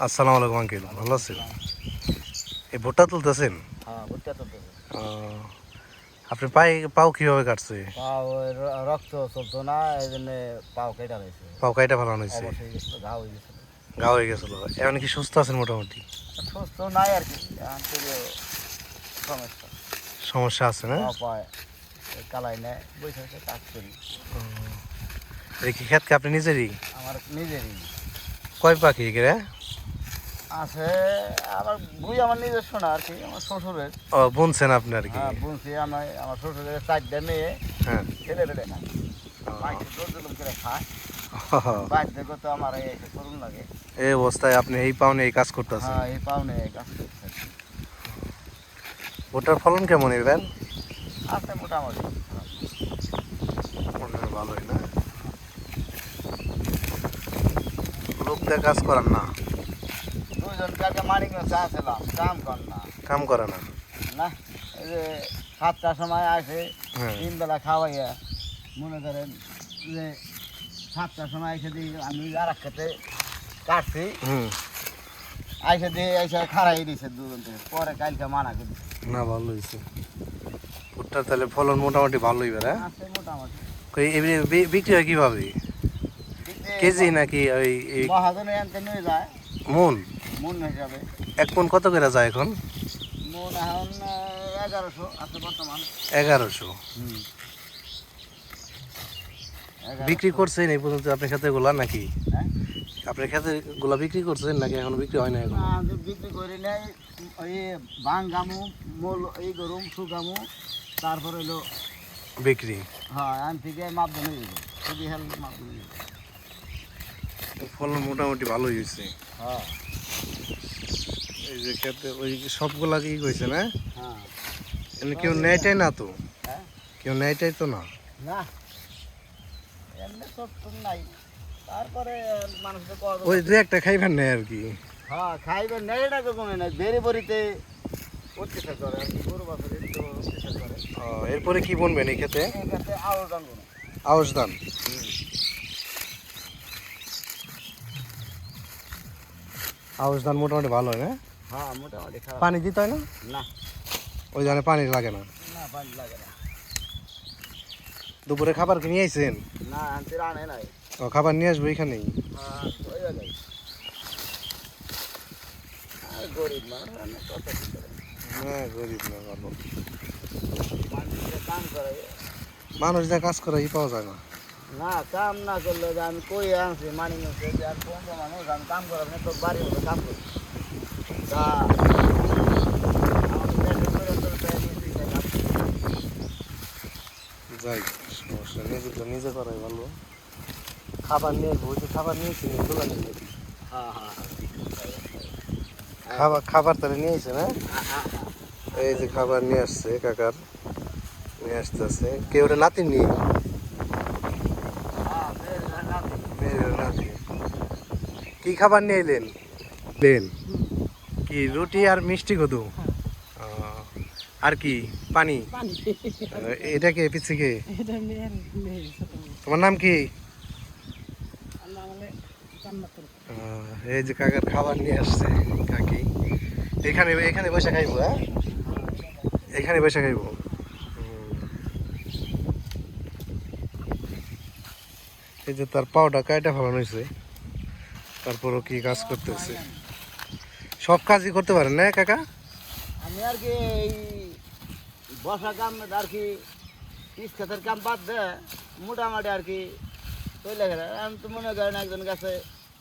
আসসালামু আলাইকুম আঙ্কেল। ভালো আছেন? এই ভুট্টা তুলতেছেন? হ্যাঁ আপনি পাই পাও কীভাবে কাটছে? রক্ত চলতো না এই জন্য পাও কেটে রয়েছে। পাও কাইটা ভালো হয়েছে? ঘা হয়ে গেছিল। গা হয়ে গেছিল। এখন কি সুস্থ আছেন মোটামুটি? সুস্থ নাই আর কি সমস্যা। সমস্যা আছে না? পায় কালাই নেয় বসে বসে কাজ করি। এই কি ক্ষেতকে আপনি নিজেরই? আমার নিজেরই। কয় পাখি রে আছে আবার বুই আমার নিজস্ব না আর কি আমার শ্বশুরের। ও বুনছেন আপনি আর কি? হ্যাঁ বুনছি আমার আমার শ্বশুরের চারটে মেয়ে। হ্যাঁ। ছেলে পেলে আমার এই এই অবস্থায় আপনি এই পাওনে এই কাজ করতেছেন? হ্যাঁ এই পাওনে কাজ ফলন কেমন এবার? আছে মোটামুটি। ভালোই না। কাজ করান না। কালকে মানিক চা ছিলাম কাম কর না। কাম করে না। না? এই যে সাতটার সময় আসে হ্যাঁ। তিন বেলা খাওয়াইয়া মনে করেন যে সাতটার সময় এসে দিই আমি আর এক খেতে কাটছি আইসে দিয়ে এসে খারাই দিছে দুজন পরে কালকে মানা করে। না ভালো হয়েছে ভুট্টার তাহলে ফলন মোটামুটি ভালোই বেড়া আছে মোটামুটি। বিক্রি হয় কীভাবে? কেজি নাকি ওই মহাজনে আনতে নিয়ে যায়। মন মন হিসাবে এক মন কত করে যায় এখন? মন এখন এগারোশো আছে বর্তমান। এগারোশো। বিক্রি করছেন এই পর্যন্ত আপনার খেতে গুলা নাকি? হ্যাঁ? আপনার খেতে গুলা বিক্রি করছেন নাকি এখন বিক্রি হয় না এখন? বিক্রি করি নাই। ওই বাঙ্গামু মোল এই গরুম সুগামু তারপরে হলো বিক্রি। হ্যাঁ আন থেকে মাপদনে দিব খুবই হেল দিব ফলন মোটামুটি ভালোই হয়েছে। হ্যাঁ। এই যে খেতে ওই সবগুলা কি কইছে না হ্যাঁ। এমনি কেউ নেয়টাই না তো? হ্যাঁ। কেউ নেয়টাই তো না? না। এমনি সব তো নাই। তারপরে মানুষ ওই দু একটা খাইবেন না আর কি। হ্যাঁ খাইবে নেই এটা তো কোনো নাই। বেরি বরিতে অত্যাচার করে আর কি, গরু বাছুর অত্যাচার করে। এরপরে কি বনবেন এই খেতে? এখানে আলোচন কোনো আউশ আউশ ধান মোটামুটি ভালো হয় না? হ্যাঁ মোটামুটি পানি দিতে হয় না? না। ওই ধানে পানি লাগে না? না পানি লাগে না। দুপুরে খাবার কি নিয়ে আইছেন? না আনতে আনে নাই। ও খাবার নিয়ে আসব এখানেই? হ্যাঁ গরিব হ্যাঁ গরিব না ভালো মানুষ যা কাজ করে পাওয়া যায় না। না কাম না করলে যে আমি কই আনছি মানি নিচ্ছে যে আর কোন মানুষ আমি কাম করাবো না তোর বাড়ির মতো কাম করি। তা। যাই সমস্যা নিজে তো নিজে করাই ভালো। খাবার নিয়ে খাবার নিয়েছি দোকান হ্যাঁ হ্যাঁ খাবার খাবার তাহলে নিয়ে আসছে না? হ্যাঁ হ্যাঁ এই যে খাবার নিয়ে আসছে কাকার নিয়ে আসতেছে। কেউ নাতি নিয়ে? কি খাবার নিয়ে এলেন? এলেন। কি রুটি আর মিষ্টি কদু আর কি পানি? এটা কে পিছিয়ে কে? তোমার নাম কি? এই যে কাকার খাবার নিয়ে আসছে কাকি। এখানে এখানে বসে খাইবো হ্যাঁ? এখানে বসে খাইবো। এই যে তার পাউডা কাইটা ফেলানো হয়েছে তারপরও কি কাজ করতেছে? সব কাজই করতে পারেন না কাকা? আমি আর কি এই বসা কাম আর কি পিস খাতের কাম বাদ দে মোটামুটি আর কি চলে গেলে আমি তো মনে করেন একজন কাছে